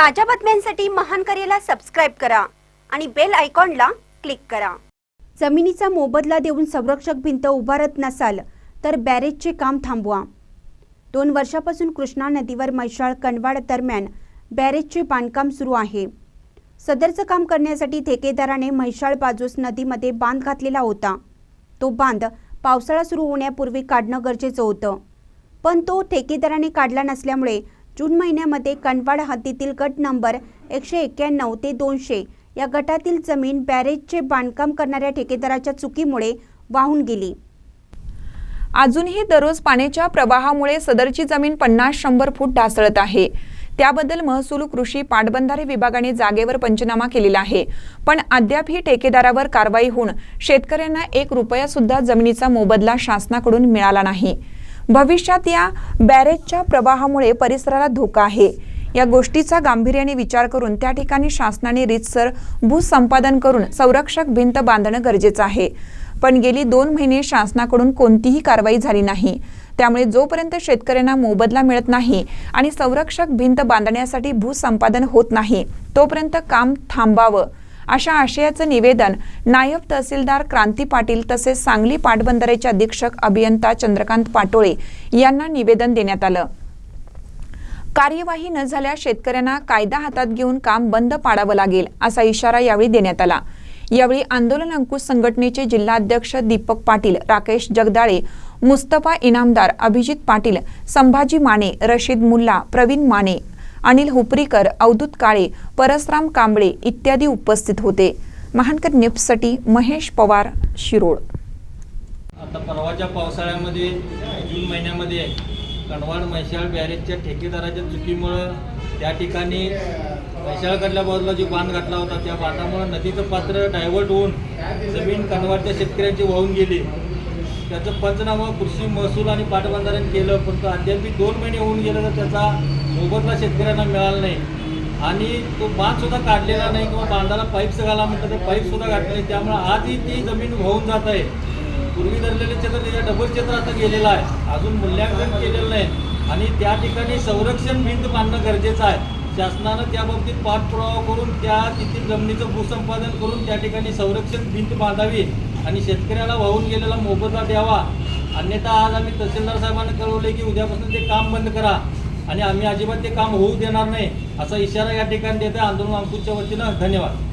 ताज्या बातम्यांसाठी महान करेला सबस्क्राईब करा आणि बेल आयकॉनला क्लिक करा. जमिनीचा मोबदला देऊन संरक्षक भिंत उभारत नसाल तर बॅरेजचे काम थांबवा. दोन वर्षापासून कृष्णा नदीवर मैशाळ कणवाड दरम्यान बॅरेजचे बांधकाम सुरू आहे. सदरचं काम करण्यासाठी ठेकेदाराने म्हैसाळ बाजूस नदीमध्ये बांध घातलेला होता. तो बांध पावसाळा सुरू होण्यापूर्वी काढणं गरजेचं होतं. पण तो ठेकेदाराने काढला नसल्यामुळे जून महिन्यामध्ये कणवाड हद्दीतील गट नंबर एकशे एक्क्याण्णव ते दोनशे या गटातील जमीन बॅरेजचे बांधकाम करणाऱ्या ठेकेदाराच्या चुकीमुळे वाहून गेली. अजूनही दररोज पाण्याच्या प्रवाहामुळे सदरची जमीन पन्नास शंभर फूट ढासळत आहे. त्याबद्दल महसूल कृषी पाटबंधारे विभागाने जागेवर पंचनामा केलेला आहे. पण अद्यापही ठेकेदारावर कारवाई होऊन शेतकऱ्यांना एक रुपया सुद्धा जमिनीचा मोबदला शासनाकडून मिळाला नाही. भविष्यात या बॅरेजच्या प्रवाहामुळे परिसराला धोका आहे. या गोष्टीचा गांभीर्याने विचार करून त्या ठिकाणी शासनाने रीतसर भूसंपादन करून संरक्षक भिंत बांधणं गरजेचं आहे. पण गेली दोन महिने शासनाकडून कोणतीही कारवाई झाली नाही. त्यामुळे जोपर्यंत शेतकऱ्यांना मोबदला मिळत नाही आणि संरक्षक भिंत बांधण्यासाठी भूसंपादन होत नाही तोपर्यंत काम थांबावं. अशा आशयाचं निवेदन नायब तहसीलदार क्रांती पाटील तसेच सांगली पाटबंधारेचे अधीक्षक अभियंता चंद्रकांत पाटोळे यांना निवेदन देण्यात आलं. कार्यवाही न झाल्यास शेतकऱ्यांना कायदा हातात घेऊन काम बंद पाडावं लागेल असा इशारा यावेळी देण्यात आला. यावेळी आंदोलन अंकुश संघटनेचे जिल्हाध्यक्ष दीपक पाटील राकेश जगदाळे मुस्तफा इनामदार अभिजित पाटील संभाजी माने रशीद मुल्ला प्रवीण माने अनिल हुपरीकर अवधूत काळे परसराम कांबळे इत्यादी उपस्थित होते. महानकर न्यूजसाठी महेश पवार शिरोळ. आता परवाच्या पावसाळ्यामध्ये जून महिन्यामध्ये कणवाड म्हैशाळ बॅरेजच्या ठेकेदाराच्या चुकीमुळं त्या ठिकाणी म्हैशाळकडल्या बाजूला जो बांध घातला होता त्या बांधामुळं नदीचं पात्र डायव्हर्ट होऊन जमीन कणवाडच्या शेतकऱ्यांची वाहून गेली. त्याचं पंचनामा कृषी महसूल आणि पाटबंधारण केलं परंतु अद्याप दोन महिने होऊन गेलं तर त्याचा मोबदला शेतकऱ्यांना मिळाला नाही. आणि तो बांधसुद्धा काढलेला नाही किंवा बांधाला पाईपचं घाला म्हटलं तर पाईपसुद्धा घातले नाही. त्यामुळे आजही ती जमीन वाहून जात आहे. पूर्वी धरलेले क्षेत्र त्याच्या डबल क्षेत्र आता गेलेलं आहे. अजून मूल्यांकन केलेलं नाही. आणि त्या ठिकाणी संरक्षण भिंत बांधणं गरजेचं आहे. शासनानं त्या बाबतीत पाठपुरावा करून त्या तिथील जमिनीचं भूसंपादन करून त्या ठिकाणी संरक्षण भिंत बांधावी आणि शेतकऱ्याला वाहून गेलेला मोबदला द्यावा. अन्यथा आज आम्ही तहसीलदार साहेबांना कळवले की उद्यापासून ते काम बंद करा. आणि आम्ही अजिबात ते काम होऊ देणार नाही असा इशारा या ठिकाणी देत आहे आंदोलन अंकुशच्या वतीनं धन्यवाद.